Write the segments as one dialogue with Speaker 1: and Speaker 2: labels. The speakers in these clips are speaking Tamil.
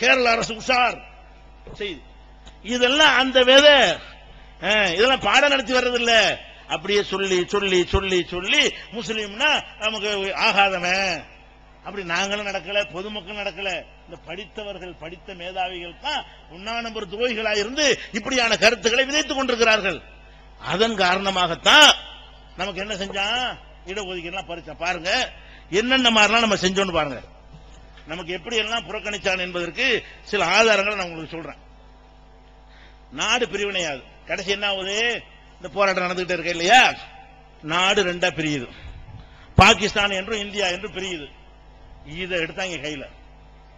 Speaker 1: கேரள அரசு உஷார். செய்து இதெல்லாம் அந்த வித இதெல்லாம் பாடம் நடத்தி வர்றதில்ல. அப்படியே சொல்லி சொல்லி சொல்லி சொல்லி முஸ்லீம்னா நமக்கு ஆகாதவன் அப்படி நாங்களும் நடக்கல பொதுமக்கள் நடக்கல. இந்த படித்தவர்கள் படித்த மேதாவிகள் தான் உண்ணா நம்பர் துரோகிகளா இருந்து இப்படியான கருத்துக்களை விதைத்துக் கொண்டிருக்கிறார்கள். அதன் காரணமாகத்தான் நமக்கு என்ன செஞ்சான்? இடஒதுக்கீடுலாம் பறிச்சான் பாருங்க என்னென்ன மாதிரிலாம் நம்ம செஞ்சோம்னு பாருங்க. நமக்கு எப்படி எல்லாம் புறக்கணிச்சான் என்பதற்கு சில ஆதாரங்களை நான் உங்களுக்கு சொல்றேன். நாடு பிரிவினையாது. கடைசி என்ன ஆகுது? இந்த போராட்டம் நடந்துகிட்டே இருக்க இல்லையா? நாடு ரெண்டா பிரியுது. பாகிஸ்தான் என்றும் இந்தியா என்றும் பிரியுது. இதை எடுத்தாங்க கையில.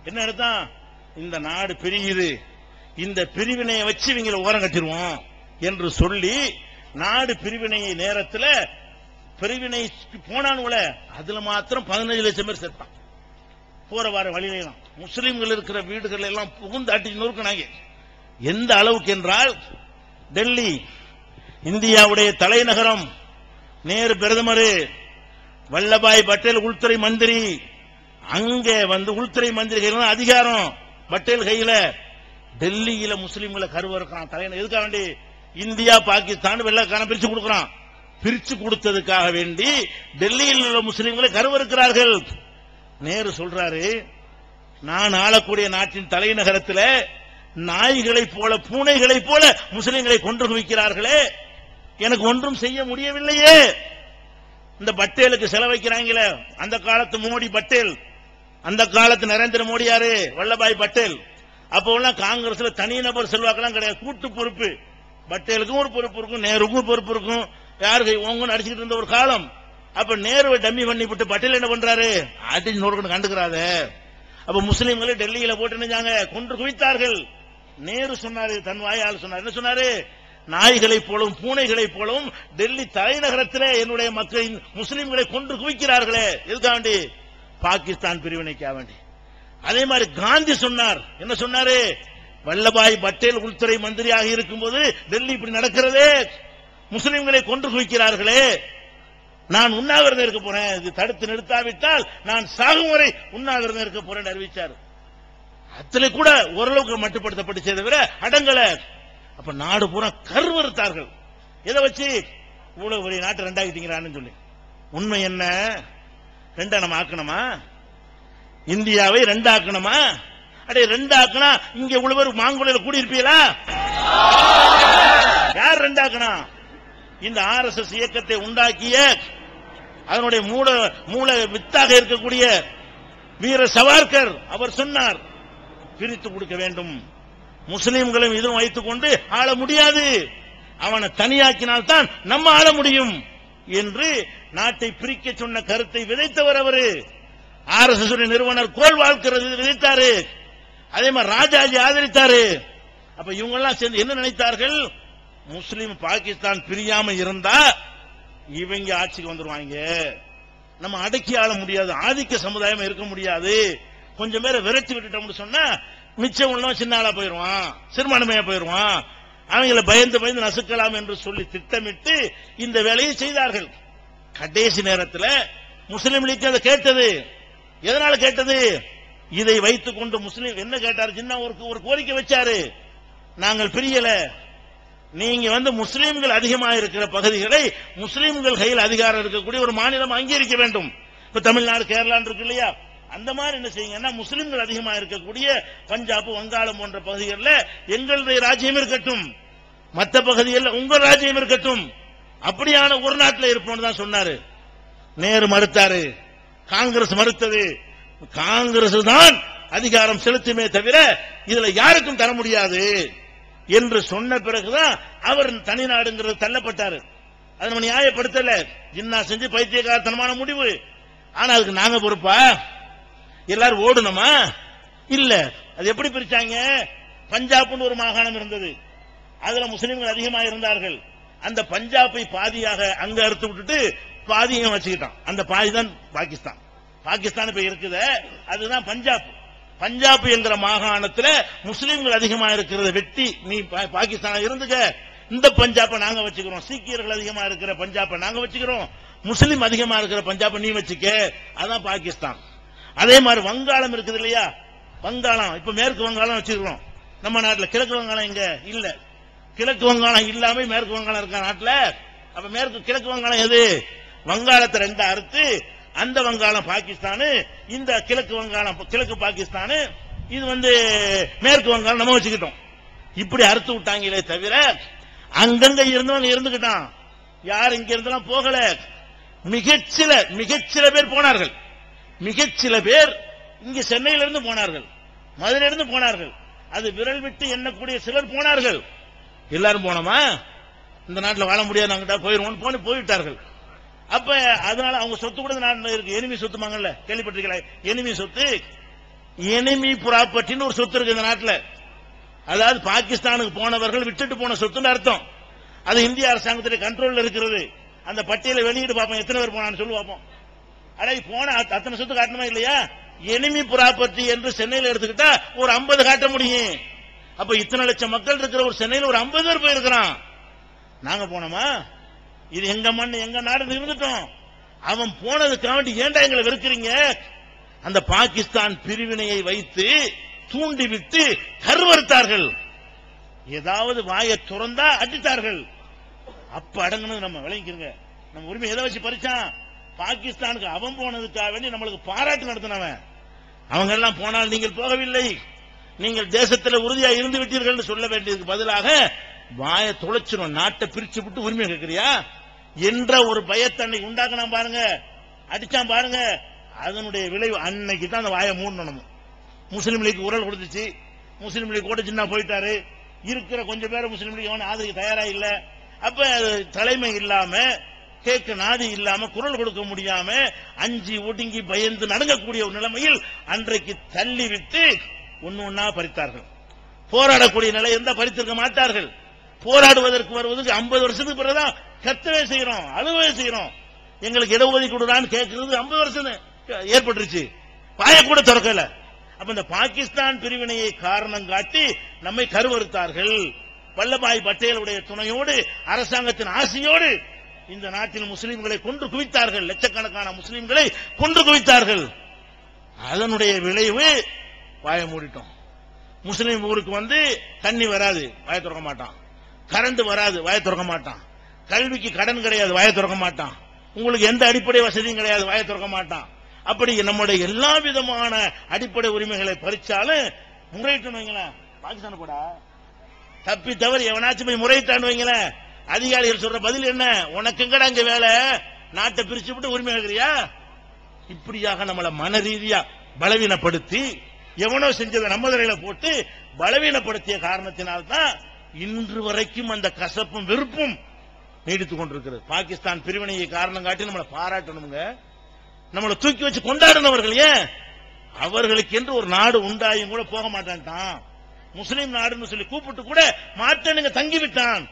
Speaker 1: என்ன எடுத்தான்? இந்த நாடு பிரியுது. இந்த பிரிவினையை வச்சு இவங்களை ஓரம் கட்டிடுவோம் என்று சொல்லி நாடு பிரிவினை நேரத்தில் பிரிவினை போனானுல அதுல மாத்திரம் பதினஞ்சு லட்சம் பேர் சேர்த்தான் போற வார வழியிலாம் முஸ்லீம்கள் இருக்கிற வீடுகள் எல்லாம் புகுந்து அட்டி நொறுக்கினாங்க. எந்த அளவுக்கு என்றால் டெல்லி இந்தியாவுடைய தலைநகரம் நேரு பிரதமர் வல்லபாய் பட்டேல் உள்துறை மந்திரி அங்கே வந்து உள்துறை மந்திரி கையில அதிகாரம் பட்டேல் கையில டெல்லியில முஸ்லீம்களை கருவறுக்கிறான். தலைநகர் எதுக்காக வேண்டி இந்தியா பாகிஸ்தான் வெள்ளக்காரன் பிரிச்சு கொடுக்கிறான். பிரிச்சு கொடுத்ததுக்காக வேண்டி டெல்லியில் உள்ள முஸ்லிம்களை கருவறுக்கிறார்கள். நேரு சொல்றாரு நான் ஆளக்கூடிய நாட்டின் தலைநகரத்தில் நாய்களைப் போல பூனைகளைப் போல முஸ்லிம்களை கொன்று குவிக்கிறார்களே. எனக்கு ஒன்றும் செய்ய முடியவில்லையே. இந்த பட்டேலுக்கு செலவைக்கிறாங்களே அந்த காலத்து மோடி பட்டேல். அந்த காலத்து நரேந்திர மோடி யாரு? வல்லபாய் பட்டேல். அப்போ எல்லாம் காங்கிரஸ்ல தனிநபர் செல்வாக்கெல்லாம் கிடையாது. கூட்டு பொறுப்பு. பட்டேலுக்கும் ஒரு பொறுப்பு இருக்கும் நேருக்கும் பொறுப்பு இருக்கும். யாருக்கு? ஓங்கன்னு அடிச்சுக்கிட்டு இருந்த ஒரு காலம். அப்ப நேருவை டம்மி பண்ணி விட்டு பட்டேல் என்ன பண்றாரு? அடிச்சு நோருக்கு கண்டுக்கிறாத. அப்ப முஸ்லீம்களை டெல்லியில போட்டு நினைஞ்சாங்க கொன்று குவித்தார்கள். நேரு சொன்னாரு தன் வாயால் சொன்னார். என்ன சொன்னாரு? நாய்களைப் போலவும் பூனைகளைப் போலவும் டெல்லி தலைநகரத்திலே என்னுடைய மக்களின் முஸ்லிம்களை கொன்று குவிக்கிறார்களே. எதுக்காக வேண்டி பாகிஸ்தான் பிரிவினைக்காக வேண்டி. அதே மாதிரி காந்தி சொன்னார். என்ன சொன்னாரு? வல்லபாய் பட்டேல் உள்துறை மந்திரியாக இருக்கும்போது டெல்லி இப்படி நடக்கிறதே. முஸ்லிம்களை கொன்று குவிக்கிறார்களே. நான் உண்ணாவிரதம் இருக்க போறேன். இது தடுத்து நிறுத்தாவிட்டால் நான் சாகும் வரை உண்ணாவிரதம் இருக்க போறேன் அறிவிச்சார். அதுல கூட ஓரளவுக்கு மட்டுப்படுத்தப்பட்டுச்சே தவிர அடங்கல. அப்ப நாடு பூரா கருவறுத்தார்கள் எதை வச்சு? இவ்வளவு பெரிய நாட்டை ரெண்டாக்கிட்டீங்கறான்னு சொல்லி. உண்மை என்ன? ரெண்டா நம்ம ஆக்கணுமா? இந்தியாவை ரெண்டாக்கணுமா? அடே ரெண்டாக்கனா இங்க இவ்வளவு பேர் மாங்குளையில கூடியிருப்பீங்களா? யார் ரெண்டாக்கணும் இந்த ஆர்எஸ்எஸ் இயக்கத்தை உண்டாக்கிய அதனுடைய மூல மூல வித்தாக இருக்கக்கூடிய வீர சவார்கர் அவர் சொன்னார். பிரித்து கொடுக்க வேண்டும். முஸ்லிம்களும் இதுவும் வைத்துக் கொண்டு ஆள முடியாது. அவனை தனியாக்கினால்தான் நம்ம ஆள முடியும் என்று நாட்டை பிரிக்க சொன்ன கருத்தை விதைத்தவர் அவரு. ஆர் எஸ் எஸ் நிறுவனர் கோல் வாழ்க்கிறது விதைத்தாரு. அதே மாதிரி ராஜாஜி ஆதரித்தாரு. அப்ப இவங்க எல்லாம் சேர்ந்து என்ன நினைத்தார்கள்? முஸ்லிம் பாகிஸ்தான் பிரியாம இருந்தா இவங்க ஆட்சிக்கு வந்துருவாங்க. நம்ம அடக்கி ஆள முடியாது. ஆதிக்க சமுதாயம் இருக்க முடியாது. கொஞ்சம் பேரை விரட்டி விட்டுட்டோம்னு சொன்னா மிச்சம் உள்ளவன் சின்ன ஆளா போயிருவான். சிறுபான்மையா போயிருவான். அவங்களை பயந்து பயந்து நசுக்கலாம் என்று சொல்லி திட்டமிட்டு இந்த வேலையை செய்தார்கள். கடைசி நேரத்தில் முஸ்லீம் லீக் அதை கேட்டது. எதனால கேட்டது? இதை வைத்துக் கொண்டு முஸ்லீம் என்ன கேட்டாரு? சின்ன ஒரு கோரிக்கை வச்சாரு. நாங்கள் பிரியல. நீங்க வந்து முஸ்லீம்கள் அதிகமாக இருக்கிற பகுதிகளை முஸ்லீம்கள் கையில் அதிகாரம் இருக்கக்கூடிய ஒரு மாநிலம் அங்கீகரிக்க வேண்டும். இப்ப தமிழ்நாடு கேரளான் இருக்கு இல்லையா? அந்த மாதிரி என்ன செய்யுங்கன்னா முஸ்லிம்கள் அதிகமாக இருக்கக்கூடிய பஞ்சாப் வங்காளம் போன்ற பகுதிகளில் எங்களுடைய ராஜ்யம் இருக்கட்டும். மற்ற பகுதிகளில் உங்கள் ராஜ்யம் இருக்கட்டும். அப்படியான ஒரு நாட்டில் இருப்போம்னு தான் சொன்னாரு. நேரு மறுத்தாரு. காங்கிரஸ் மறுத்தது. காங்கிரஸ் தான் அதிகாரம் செலுத்துமே தவிர இதுல யாருக்கும் தர முடியாது. என்று சொன்ன பிறகுதான் அவர் தனிநாடுங்கிறது தள்ளப்பட்டாரு. அதை நம்ம நியாயப்படுத்தல. ஜின்னா செஞ்சு பைத்தியகாரத்தனமான முடிவு. ஆனா அதுக்கு நாங்க பொறுப்பா? எல்லாரும் ஓடணுமா? இல்ல. அது எப்படி பிரிச்சாங்க? பஞ்சாப்னு ஒரு மாகாணம் இருந்தது. அதுல முஸ்லிம்கள் அதிகமாக இருந்தார்கள். அந்த பஞ்சாபை பாதியாக அங்க அறுத்து விட்டுட்டு பாதியும் வச்சுக்கிட்டான். அந்த பாதி தான் பாகிஸ்தான். பாகிஸ்தான் இப்ப இருக்குது அதுதான் பஞ்சாப். பஞ்சாப் என்கிற மாகாணத்துல முஸ்லிம்கள் அதிகமா இருக்கிறத வெட்டி நீ பா- இருந்துக்க. இந்த பஞ்சாப்பை நாங்க வச்சுக்கிறோம். சீக்கியர்கள் அதிகமா இருக்கிற பஞ்சாப்பை நாங்க வச்சுக்கிறோம். முஸ்லிம் அதிகமா இருக்கிற பஞ்சாப்பை நீ வச்சுக்க. அதான் பாகிஸ்தான். அதே மாதிரி வங்காளம் இருக்குது இல்லையா? வங்காளம். இப்ப மேற்கு வங்காளம் வச்சிருக்கிறோம் நம்ம நாட்டில் கிழக்கு வங்காளம் எங்க? இல்ல. கிழக்கு வங்காளம் இல்லாம மேற்கு வங்காளம் இருக்க நாட்டில்? அப்ப மேற்கு கிழக்கு வங்காளம் எது? வங்காளத்தை ரெண்டு அறுத்து அந்த வங்காளம் பாகிஸ்தானு இந்த கிழக்கு வங்காளம் கிழக்கு பாகிஸ்தானு இது வந்து மேற்கு வங்காளம் நம்ம வச்சுக்கிட்டோம். இப்படி அறுத்து விட்டாங்களே தவிர அங்கங்க இருந்தவங்க இருந்துகிட்டான். யார் இங்க இருந்தெல்லாம் போகல. மிகச்சில மிகச்சில பேர் போனார்கள். மிகச்சில பேர் இங்க சென்னையில இருந்து போனார்கள். மதுரையில இருந்து போனார்கள். அது விரல் விட்டு எண்ணக்கூடிய சிலர் போனார்கள். எல்லாரும் போனோமா? இந்த நாட்டில் வாழ முடியாது அங்கிட்ட போயிருவோம் போன போயிட்டார்கள் அப்ப அதனால அவங்க சொத்து கூட இந்த இருக்கு? எனிமி சொத்து மாங்கல்ல கேள்விப்பட்டிருக்கல எனிமி சொத்து. எனிமி ப்ராப்பர்ட்டின்னு ஒரு சொத்து இருக்கு இந்த நாட்டில். அதாவது பாகிஸ்தானுக்கு போனவர்கள் விட்டுட்டு போன சொத்துன்னு அர்த்தம். அது இந்திய அரசாங்கத்துடைய கண்ட்ரோல்ல இருக்கிறது. அந்த பட்டியலை வெளியிட்டு பார்ப்போம் எத்தனை பேர் போனான்னு சொல்லி பார்ப்போம். அடா போன அத்தனை சொத்து காட்டணுமா இல்லையா? எனிமி ப்ராப்பர்ட்டி என்று சென்னையில் எடுத்துக்கிட்டா ஒரு 50 காட்ட முடியும். அப்ப இத்தனை லட்சம் மக்கள் இருக்கிற ஒரு சென்னையில் ஒரு 50 பேர் போயிருக்கிறான். நாங்க போனோமா? இது எங்க மண் எங்க நாடு இருந்துட்டோம். அவன் போனதுக்காண்டி ஏன்டா எங்களை வெறுக்கிறீங்க? அந்த பாகிஸ்தான் பிரிவினையை வைத்து தூண்டிவிட்டு கருவறுத்தார்கள். ஏதாவது வாயை துறந்தா அடித்தார்கள். அப்ப அடங்கணும் நம்ம விளங்கிக்கிறங்க நம்ம உரிமை எதை வச்சு பறிச்சான்? பாகிஸ்தானுக்கு அவன் போனதுக்காக வேண்டி நம்மளுக்கு பாராட்டு நடத்தினவன். அவங்க எல்லாம் போனால் நீங்கள் போகவில்லை. நீங்கள் தேசத்தில் உறுதியா இருந்து விட்டீர்கள் சொல்ல வேண்டியதுக்கு பதிலாக வாயை துளைச்சிடும் நாட்டை பிரிச்சு விட்டு உரிமை கேட்கிறியா? என்ற ஒரு பயத்தன்னை உண்டாக்கணும் பாருங்க. அடிச்சான் பாருங்க. அதனுடைய விளைவு அன்னைக்கு தான் அந்த வாயை மூடணும். முஸ்லீம் லீக் குரல் கொடுத்துச்சு. முஸ்லீம் லீக் கூட சின்ன போயிட்டாரு. இருக்கிற கொஞ்சம் பேர் முஸ்லீம் லீக் அவன் ஆதரிக்க தயாரா இல்ல. அப்ப அது தலைமை இல்லாம கேட்க நாதி இல்லாம குரல் கொடுக்க முடியாம அஞ்சு ஒடுங்கி பயந்து நடங்கக்கூடிய ஒரு நிலைமையில் அன்றைக்கு தள்ளி விட்டு ஒன்னு ஒன்னா பறித்தார்கள். போராடக்கூடிய நிலை இருந்தா பறித்திருக்க மாட்டார்கள். போராடுவதற்கு வருவதற்கு 50 வருஷத்துக்கு பிறகுதான் கத்தவே செய்யறோம் அழுவே செய்யறோம். எங்களுக்கு இடஒதுக்கீடுதான் கேட்கறது 50 வருஷம் ஏற்பட்டுருச்சு. வாய கூட திறக்கல. அப்ப இந்த பாகிஸ்தான் பிரிவினையை காரணம் காட்டி நம்மை கருவறுத்தார்கள். வல்லபாய் பட்டேலுடைய துணையோடு அரசாங்கத்தின் ஆசையோடு இந்த நாட்டில் முஸ்லிம்களை கொன்று குவித்தார்கள். லட்சக்கணக்கான முஸ்லிம்களை கொன்று குவித்தார்கள். அதனுடைய விளைவு வாய மூடிட்டோம். முஸ்லீம் ஊருக்கு வந்து தண்ணி வராது வாய திறக்க மாட்டான். கரண்ட் வராது வாய திறக்க மாட்டான். கல்விக்கு கடன் கிடையாது வாயை திறக்க மாட்டான். உங்களுக்கு எந்த அடிப்படை வசதியும் கிடையாது வாயை திறக்க மாட்டான். அப்படி நம்முடைய எல்லா விதமான அடிப்படை உரிமைகளை பறிச்சாலும் முறையிட்டு வைங்களேன். பாகிஸ்தான் கூட தப்பி தவறு எவனாச்சும் போய் முறையிட்டான்னு வைங்களேன். அதிகாரிகள் சொல்ற பதில் என்ன? உனக்கு எங்கடா இங்க வேலை? நாட்டை பிரிச்சு விட்டு உரிமை கேட்கறியா? இப்படியாக நம்மளை மன ரீதியா பலவீனப்படுத்தி எவனோ செஞ்சதை நம்ம தலையில போட்டு பலவீனப்படுத்திய காரணத்தினால்தான் இன்று வரைக்கும் அந்த கசப்பும் வெறுப்பும் நீடித்துக் கொண்டிருக்கிறது. பாகிஸ்தான் பிரிவினையை காரணம் காட்டி நம்மளை பாராட்டணுங்க. நம்மளை தூக்கி வச்சு கொண்டாடினவர்கள் ஏன்? அவர்களுக்கு என்று ஒரு நாடு உண்டாயும் கூட போக மாட்டான்ட்டான் முஸ்லீம் நாடுன்னு சொல்லி கூப்பிட்டு கூட மாட்டேனுங்க தங்கிவிட்டான்.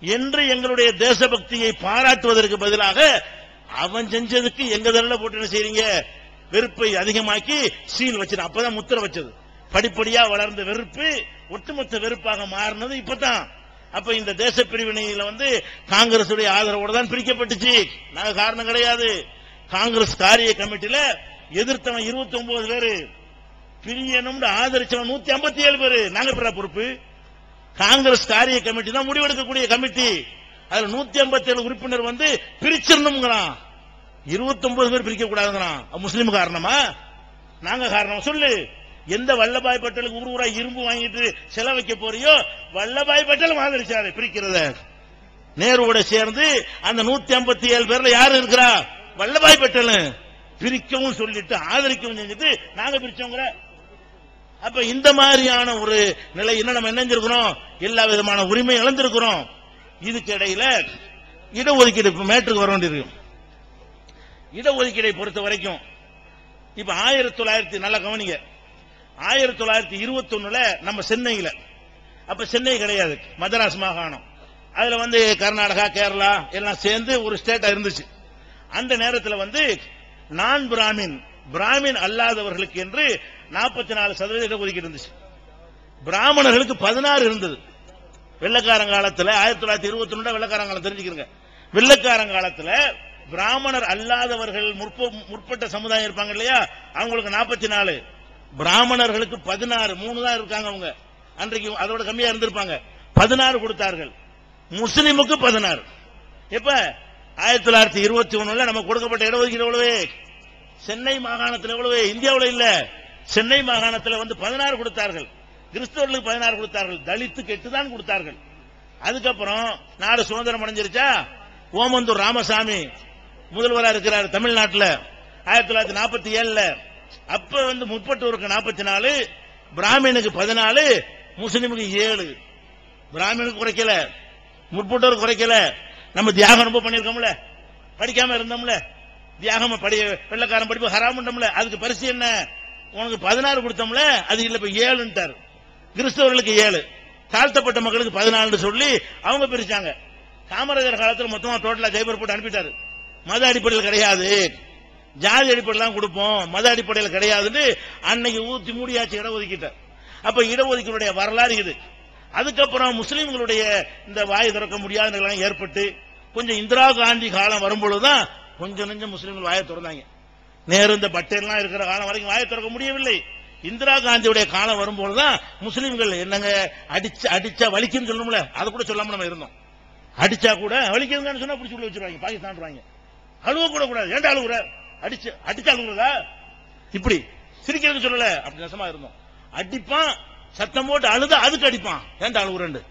Speaker 1: என்று எங்களுடைய தேசபக்தியை பாராட்டுவதற்கு பதிலாக அவன் செஞ்சதுக்கு எங்க தள்ள போட்டு என்ன செய்றீங்க? வெறுப்பை அதிகமாக்கி சீல் வச்சிரு அப்பதான் முத்திர வச்சது. படிப்படியா வளர்ந்த வெறுப்பு ஒட்டுமொத்த வெறுப்பாக மாறினது இப்பதான். அப்ப இந்த தேச பிரிவினையில வந்து காங்கிரஸ் உடைய ஆதரவோட தான் பிரிக்கப்பட்டுச்சு. நாங்க காரணம் கிடையாது. காங்கிரஸ் காரிய கமிட்டியில எதிர்த்தவன் 29 ஒன்பது பேரு பிரியணும்னு ஆதரிச்சவன் நூத்தி ஐம்பத்தி ஏழு பேரு. நாங்க பெற பொறுப்பு? காங்கிரஸ் காரிய கமிட்டி தான் முடிவெடுக்கக்கூடிய கமிட்டி. அதுல நூத்தி ஐம்பத்தி ஏழு உறுப்பினர் வந்து பிரிச்சிடணுங்கிறான் 29 பேர் பிரிக்க கூடாதுங்கிறான் முஸ்லீம் காரணமா? நாங்க காரணம்? சொல்லு. எந்த வல்லபாய் பட்டலுக்கு ஊர் ஊரா இரும்பு வாங்கிட்டு செலவைக்க போறியோ வல்லபாய் பட்டல் ஆதரிச்சாரு பிரிக்கிறத. நேருவோட சேர்ந்து அந்த நூத்தி ஐம்பத்தி ஏழு பேர்ல யாரு இருக்கிறா? வல்லபாய் பட்டல். பிரிக்கவும் சொல்லிட்டு ஆதரிக்கவும் செஞ்சுட்டு நாங்க பிரிச்சோங்கிற. அப்ப இந்த மாதிரியான ஒரு நிலை என்ன நம்ம என்ன எல்லா விதமான உரிமை இழந்திருக்கிறோம். இதுக்கு இடையில இடஒதுக்கீடு மேட்டுக்கு வர வேண்டியிருக்கு இடஒதுக்கீடை பொறுத்த வரைக்கும் இப்ப ஆயிரத்தி தொள்ளாயிரத்தி நல்ல கவனிங்க. ஆயிரத்தி தொள்ளாயிரத்தி இருபத்தி ஒண்ணுல நம்ம சென்னையில. அப்ப சென்னை கிடையாது மதராஸ் மாகாணம். அதுல வந்து கர்நாடகா கேரளா எல்லாம் சேர்ந்து ஒரு ஸ்டேட்டா இருந்துச்சு. அந்த நேரத்தில் வந்து நான் பிராமின் பிராமின் அல்லாதவர்களுக்கு என்று நாற்பத்தி நாலு சதவீத ஒதுக்கி இருந்துச்சு. பிராமணர்களுக்கு பதினாறு இருந்தது. வெள்ளக்காரங்காலத்தில் ஆயிரத்தி தொள்ளாயிரத்தி இருபத்தி ஒண்ணு வெள்ளக்காரங்காலம் தெரிஞ்சுக்கிறங்க. வெள்ளக்காரங்காலத்தில் பிராமணர் அல்லாதவர்கள் முற்பட்ட சமுதாயம் இருப்பாங்க இல்லையா? அவங்களுக்கு நாற்பத்தி நாலு பிராமணர்களுக்கு பதினாறு மூணு தான் இருக்காங்க அவங்க. அன்றைக்கு அதோட கம்மியா இருந்திருப்பாங்க. பதினாறு கொடுத்தார்கள். முஸ்லிமுக்கு பதினாறு. எப்ப? ஆயிரத்தி தொள்ளாயிரத்தி இருபத்தி ஒண்ணுல நம்ம கொடுக்கப்பட்ட இடஒதுக்கீடு எவ்வளவு? சென்னை மாகாணத்தில் எவ்வளவு? இந்தியாவில் இல்ல. சென்னை மாகாணத்தில் வந்து பதினாறு கொடுத்தார்கள். கிறிஸ்தவர்களுக்கு பதினாறு கொடுத்தார்கள். தலித்துக்கு எட்டு தான் கொடுத்தார்கள். அதுக்கப்புறம் நாடு சுதந்திரம் அடைஞ்சிருச்சா? ஓமந்தூர் ராமசாமி முதல்வராக இருக்கிறார் தமிழ்நாட்டில். ஆயிரத்தி தொள்ளாயிரத்தி நாற்பத்தி ஏழுல அப்ப வந்து முப்பட்டூருக்கு நாற்பத்தி நாலு பிராமினுக்கு பதினாலு முஸ்லிமுக்கு ஏழு. பிராமினுக்கு குறைக்கல முற்பட்டோர் குறைக்கல. நம்ம தியாகம் ரொம்ப பண்ணிருக்கோம்ல படிக்காம இருந்தோம்ல. தியாகம் படி வெள்ளக்காரன் படிப்பு ஹராமுண்டோம்ல அதுக்கு பரிசு என்ன? உனக்கு பதினாறு கொடுத்தோம்ல அது இல்ல இப்ப ஏழுன்ட்டாரு. கிறிஸ்தவர்களுக்கு ஏழு. தாழ்த்தப்பட்ட மக்களுக்கு பதினாலுன்னு சொல்லி அவங்க பிரிச்சாங்க. காமராஜர் காலத்தில் மொத்தமா டோட்டலா ஜெய்பூர் போட்டு அனுப்பிட்டாரு. மத அடிப்படையில் கிடையாது. ஜாதி அடிப்படையில் தான் கொடுப்போம் மத அடிப்படையில் கிடையாதுன்னு அன்னைக்கு ஊத்தி மூடியாச்சு இடஒதுக்கீட்ட அப்ப இடஒதுக்கீடுடைய வரலாறு இது. அதுக்கப்புறம் முஸ்லீம்களுடைய இந்த வாய் திறக்க முடியாத நிலைமை ஏற்பட்டு கொஞ்சம் இந்திரா காந்தி காலம் வரும்பொழுதுதான் கொஞ்சம் நெஞ்சம் முஸ்லிம்கள் வாயை திறந்தாங்க. நேரு இந்த பட்டேல்லாம் இருக்கிற காலம் வரைக்கும் வாயை திறக்க முடியவில்லை. இந்திரா காந்தியுடைய காலம் வரும்போதுதான் முஸ்லீம்கள் என்னங்க அடிச்ச அடிச்சா வலிக்குன்னு சொல்லணும்ல அதை கூட சொல்லாம நம்ம இருந்தோம். அடிச்சா கூட வலிக்குதுங்கன்னு சொன்னா பிடிச்சி உள்ள வச்சிருவாங்க பாகிஸ்தான் அழுவ கூட கூடாது. ஏன்டா அழுகுற அடிச்சு அடிச்சாங்களா இப்படி சிரிக்கிறது சொல்லல. அப்படி நெசமா இருந்தோம். அடிப்பான் சத்தம் போட்டு அழுதா அதுக்கு அடிப்பான். ஏன்டா அழுகுறண்டு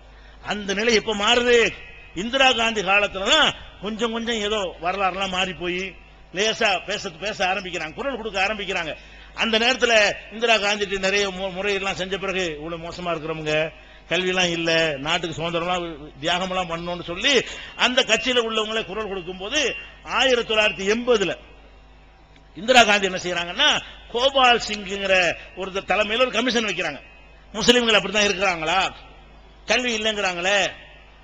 Speaker 1: அந்த நிலை எப்ப மாறுது? இந்திரா காந்தி காலத்துலதான் கொஞ்சம் கொஞ்சம் ஏதோ வரலாறுலாம் மாறி போய் லேசா பேச பேச ஆரம்பிக்கிறாங்க. குரல் கொடுக்க ஆரம்பிக்கிறாங்க. அந்த நேரத்துல இந்திரா காந்தி நிறைய மு- முறையெல்லாம் செஞ்ச பிறகு இவ்வளவு மோசமா இருக்கிறவங்க கல்வியெல்லாம் இல்ல நாட்டுக்கு சுதந்திரம்லாம் தியாகம்லாம் பண்ணணும்னு சொல்லி அந்த கட்சியில உள்ளவங்களே குரல் கொடுக்கும் போது ஆயிரத்தி தொள்ளாயிரத்தி எண்பதுல இந்திரா காந்தி என்ன செய்யறாங்கன்னா கோபால் சிங்குங்கிற ஒரு தலைமையில் ஒரு கமிஷன் வைக்கிறாங்க. முஸ்லீம்கள் அப்படித்தான் இருக்கிறாங்களா? கல்வி இல்லைங்கிறாங்களே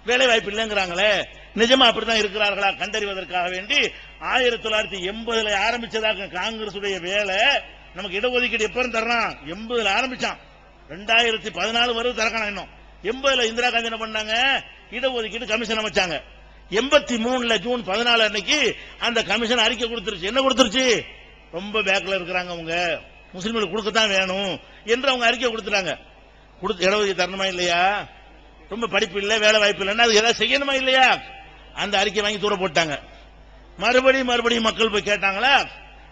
Speaker 1: வேலை வாய்ப்பு இல்லைங்கிறாங்களே நிஜமா அப்படித்தான் இருக்கிறார்களா? கண்டறிவதற்காக வேண்டி ஆயிரத்தி தொள்ளாயிரத்தி எண்பதுல ஆரம்பிச்சதாக காங்கிரஸ் உடைய வேலை நமக்கு இடஒதுக்கீடு எப்ப தர்றான் எண்பதுல ஆரம்பிச்சான். ரெண்டாயிரத்தி பதினாலு வரை திறக்கணும் இன்னும். எண்பதுல இந்திரா காந்தி என்ன பண்ணாங்க? இடஒதுக்கீடு கமிஷன் அமைச்சாங்க. எண்பத்தி மூணுல ஜூன் பதினாலு அன்னைக்கு அந்த கமிஷன் அறிக்கை கொடுத்துருச்சு. என்ன கொடுத்துருச்சு? ரொம்ப பேக்கில் இருக்கிறாங்க அவங்க. முஸ்லீம்களுக்கு கொடுக்கத்தான் வேணும் என்று அவங்க அறிக்கை கொடுத்துட்டாங்க. கொடுத்து இடஒதுக்கீடு தரணுமா இல்லையா? ரொம்ப படிப்பு இல்லை வேலை வாய்ப்பு இல்லைன்னா அது ஏதாவது செய்யணுமா இல்லையா? அந்த அறிக்கை வாங்கி தூர போட்டாங்க. மறுபடியும் மறுபடியும் மக்கள் போய் கேட்டாங்களா?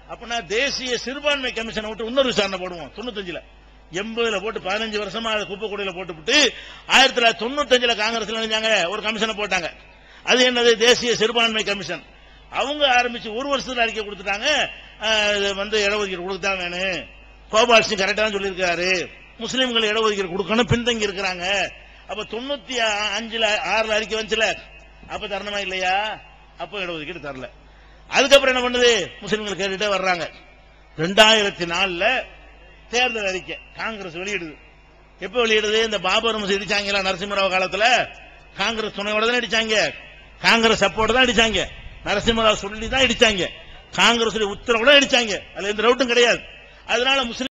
Speaker 1: அப்படின்னா தேசிய சிறுபான்மை கமிஷனை விட்டு இன்னொரு விசாரணை போடுவோம் தொண்ணூத்தஞ்சுல. எண்பதுல போட்டு பதினஞ்சு வருஷமா அதை போட்டு போட்டுவிட்டு ஆயிரத்தி தொள்ளாயிரத்தி தொண்ணூத்தஞ்சுல காங்கிரஸ் நினைஞ்சாங்க ஒரு கமிஷனை போட்டாங்க. அது என்னது? தேசிய சிறுபான்மை கமிஷன். அவங்க ஆரம்பிச்சு ஒரு வருஷத்துல அறிக்கை கொடுத்துட்டாங்க. வந்து இடஒதுக்கீடு கொடுத்தான் வேணும். கோபால் சிங் கரெக்டா சொல்லியிருக்காரு. முஸ்லீம்கள் இடஒதுக்கீடு கொடுக்கணும் பின்தங்கி இருக்கிறாங்க. அப்ப தொண்ணூத்தி அஞ்சுல ஆறுல அறிக்கை வந்துச்சுல அப்ப தரணுமா இல்லையா? அப்ப இடஒதுக்கீடு தரல. அதுக்கப்புறம் என்ன பண்ணுது? முஸ்லீம்கள் கேட்டுட்டே வர்றாங்க. ரெண்டாயிரத்தி நாலுல தேர்தல் அறிக்கை காங்கிரஸ் வெளியிடுது. எப்ப வெளியிடுது? இந்த பாபர் மசூதி இடிச்சாங்களா நரசிம்மராவ் காலத்துல? காங்கிரஸ் துணையோட தான் அடிச்சாங்க காங்கிரஸ் சப்போர்ட் தான் அடிச்சாங்க நரசிம்மராவ் சொல்லி தான் அடிச்சாங்க. காங்கிரஸ் உத்தரவோட அடிச்சாங்க. அதுல எந்த ரவுட்டும் கிடையாது. அதனால முஸ்லிம்